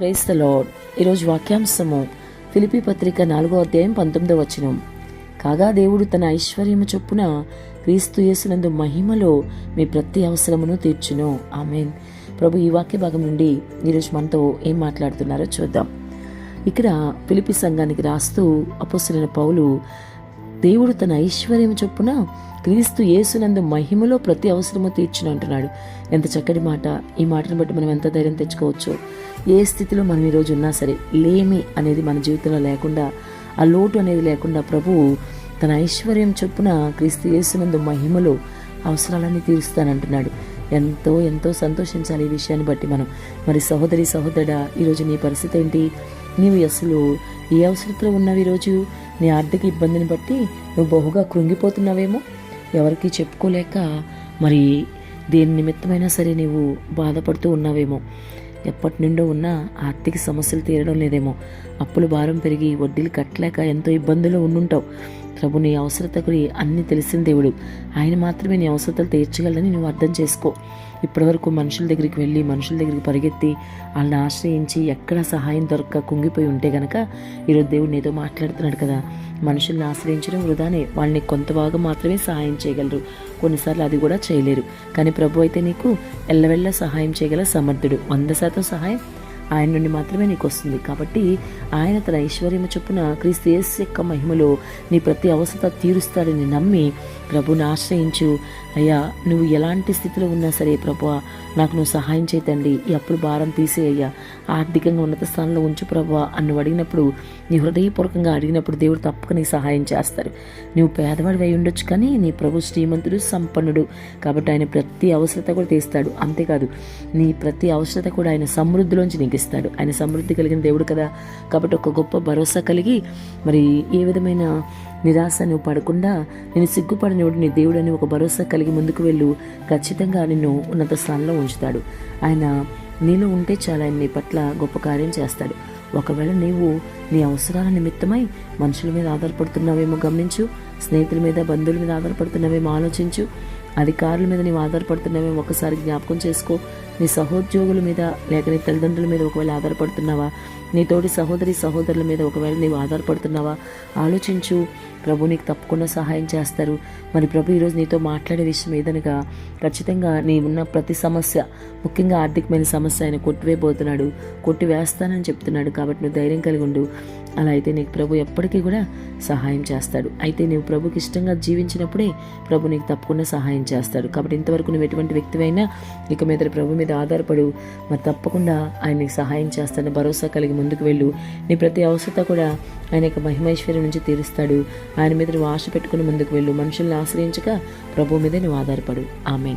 Price the ఈరోజు వాక్యాంశము ఫిలిపి పత్రిక నాలుగో అధ్యాయం పంతొమ్మిదో వచనం. కాగా దేవుడు తన ఐశ్వర్యము చొప్పున క్రీస్తు యేసునందు మహిమలో మీ ప్రతి అవసరమును తీర్చును. ఆమెన్. ప్రభు ఈ వాక్య భాగం నుండి ఈరోజు మనతో ఏం మాట్లాడుతున్నారో చూద్దాం. ఇక్కడ ఫిలిపి సంఘానికి రాస్తూ అపోసరైన పౌలు దేవుడు తన ఐశ్వర్యం చొప్పున క్రీస్తు యేసునందు మహిమలో ప్రతి అవసరము తీర్చును అంటున్నాడు. ఎంత చక్కటి మాట. ఈ మాటను బట్టి మనం ఎంత ధైర్యం తెచ్చుకోవచ్చు? ఏ స్థితిలో మనం ఈరోజు ఉన్నా సరే లేమి అనేది మన జీవితంలో లేకుండా ఆ లోటు అనేది లేకుండా ప్రభువు తన ఐశ్వర్యం చొప్పున క్రీస్తు యేసునందు మహిమలో అవసరాలన్నీ తీరుస్తానంటున్నాడు. ఎంతో ఎంతో సంతోషించాలి ఈ విషయాన్ని బట్టి మనం. మరి సహోదరి సహోదరుడా ఈరోజు నీ పరిస్థితి ఏంటి? నీవు అసలు ఏ అవసరంలో ఉన్నావు ఈరోజు నీ ఆర్థిక ఇబ్బందిని బట్టి నువ్వు బహుగా కృంగిపోతున్నావేమో? ఎవరికీ చెప్పుకోలేక మరి దేని నిమిత్తమైనా సరే నీవు బాధపడుతూ ఉన్నావేమో? ఎప్పటి నుండో ఉన్న ఆర్థిక సమస్యలు తీరడం లేదేమో? అప్పుల భారం పెరిగి వడ్డీలు కట్టలేక ఎంతో ఇబ్బందులు ఉండుంటావు. ప్రభు నీ గురి అన్ని తెలిసిన దేవుడు. ఆయన మాత్రమే నీ అవసరతలు తీర్చగలని నువ్వు అర్థం చేసుకో. ఇప్పటివరకు మనుషుల దగ్గరికి వెళ్ళి మనుషుల దగ్గరికి పరిగెత్తి వాళ్ళని ఆశ్రయించి ఎక్కడ సహాయం దొరక్క కుంగిపోయి ఉంటే గనక ఈరోజు దేవుడు నీతో మాట్లాడుతున్నాడు కదా. మనుషుల్ని ఆశ్రయించడం వృధానే. వాళ్ళని కొంత భాగం మాత్రమే సహాయం చేయగలరు. కొన్నిసార్లు అది కూడా చేయలేరు. కానీ ప్రభు అయితే నీకు ఎల్లవెల్ల సహాయం చేయగల సమర్థుడు. వంద శాతం సహాయం ఆయన నుండి మాత్రమే నీకు వస్తుంది కాబట్టి ఆయన తన ఐశ్వర్యము చొప్పున క్రీస్తు యేసు యొక్క మహిమలో నీ ప్రతి అవసరత తీరుస్తాడని నమ్మి ప్రభుని ఆశ్రయించు. అయ్యా నువ్వు ఎలాంటి స్థితిలో ఉన్నా సరే ప్రభు నాకు నువ్వు సహాయం చేతండి ఈ అప్పుడు భారం తీసేయ్యా ఆర్థికంగా ఉన్నత స్థానంలో ఉంచు ప్రభు అన్ను అడిగినప్పుడు నీ హృదయపూర్వకంగా అడిగినప్పుడు దేవుడు తప్పక నీ సహాయం చేస్తారు. నువ్వు పేదవాడి అయి ఉండొచ్చు కానీ నీ ప్రభు శ్రీమంతుడు సంపన్నుడు. కాబట్టి ఆయన ప్రతి అవసరత కూడా తీస్తాడు. అంతేకాదు నీ ప్రతి అవసరత కూడా ఆయన సమృద్ధిలోంచి నీకు ఇస్తాడు ఆయన సమృద్ధి కలిగిన దేవుడు కదా. కాబట్టి ఒక గొప్ప భరోసా కలిగి మరి ఏ విధమైన నిరాశ నువ్వు పడకుండా నేను సిగ్గుపడినోడు నీ దేవుడు అని ఒక భరోసా కలిగి ముందుకు వెళ్ళు. ఖచ్చితంగా నిన్ను ఉన్నత స్థానంలో ఉంచుతాడు. ఆయన నీలో ఉంటే చాలా ఆయన నీ పట్ల గొప్ప కార్యం చేస్తాడు. ఒకవేళ నీవు నీ అవసరాల నిమిత్తమై మనుషుల మీద ఆధారపడుతున్నావేమో గమనించు స్నేహితుల మీద బంధువుల మీద ఆధారపడుతున్నావేమో ఆలోచించు అధికారుల మీద నీవు ఆధారపడుతున్నావేమో ఒకసారి జ్ఞాపకం చేసుకో. నీ సహోద్యోగుల మీద లేక నీ తల్లిదండ్రుల మీద ఒకవేళ ఆధారపడుతున్నావా? నీ తోటి సహోదరి సహోదరుల మీద ఒకవేళ నీవు ఆధారపడుతున్నావా? ఆలోచించు. ప్రభు నీకు తప్పకుండా సహాయం చేస్తారు. మరి ప్రభు ఈరోజు నీతో మాట్లాడే విషయం ఏదనగా ఖచ్చితంగా నీ ఉన్న ప్రతి సమస్య ముఖ్యంగా ఆర్థికమైన సమస్య ఆయన కొట్టివేయబోతున్నాడు కొట్టి వేస్తానని చెప్తున్నాడు. కాబట్టి నువ్వు ధైర్యం కలిగి ఉండు. అలా అయితే నీకు ప్రభు ఎప్పటికీ కూడా సహాయం చేస్తాడు. అయితే నీవు ప్రభుకి ఇష్టంగా జీవించినప్పుడే ప్రభు నీకు తప్పకుండా సహాయం చేస్తాడు. కాబట్టి ఇంతవరకు నువ్వు ఎటువంటి వ్యక్తివైనా ఇక మీద ప్రభు మీద ఆధారపడు. మరి తప్పకుండా ఆయన నీకు సహాయం చేస్తాడని భరోసా కలిగి ముందుకు వెళ్ళు. నీ ప్రతి అవసరత కూడా ఆయన యొక్క మహిమైశ్వర్యం నుంచి తీరుస్తాడు. ఆయన మీద నువ్వు ఆశ పెట్టుకుని ముందుకు వెళ్ళు. మనుషుల్ని ఆశ్రయించక ప్రభు మీదే నువ్వు ఆధారపడు. ఆమెన్.